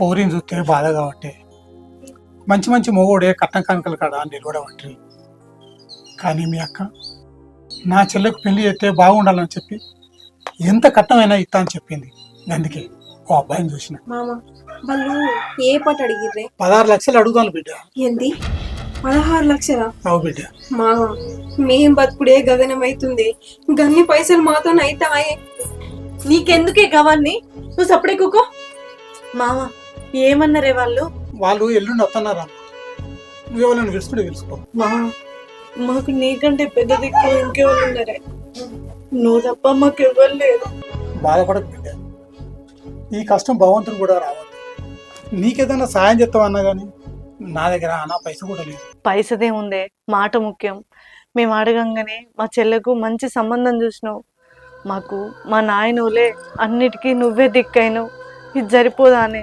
పోరిని చూస్తే బాధ కాబట్టి మంచి మంచి మొగోడే కట్నం కానుకలు కాడ నిలబడబట్టి కానీ మీ అక్క నా చెల్లెకు పెళ్ళి చేస్తే బాగుండాలని చెప్పి ఎంత కట్నమైనా ఇస్తా అని చెప్పింది. అందుకే ఓ అబ్బాయిని చూసిన. వాళ్ళు ఏ పాట అడిగిర్రే? పదహారు లక్షలు అడుగుతాను బిడ్డ. ఏంది? పదహారు లక్షలా? అవు బిడ్డ. మామ మేం బతుకుడే గగనం అవుతుంది గన్ని పైసలు మాతో అయితాయే. నీకెందుకే గవన్ని నువ్వు సప్పుడే కుకో. మామ ఏమన్నారే వాళ్ళు? వాళ్ళు ఎల్లుండి వస్తున్నారా నువ్వు ఎవరైనా పిలుచుకుంటే పిలుచుకో. మా మాకు నీకంటే పెద్ద దిక్కు ఇంకెవరు ఉన్నారే? నువ్వు తప్ప మాకు ఎవరు లేరు బాధపడకు బిడ్డ. ఈ కష్టం భగవంతుని కూడా రావద్దు. నీకేదైనా సాయం చేస్తామన్నా కానీ నా దగ్గర అనా పైస కూడా లేదు. పైసదే ఉందే మాట ముఖ్యం. మేము అడగంగానే మా చెల్లెకు మంచి సంబంధం చూసినావు. మాకు మా నాయనులే అన్నిటికీ నువ్వే దిక్కైనవు. ఇది సరిపోదానే.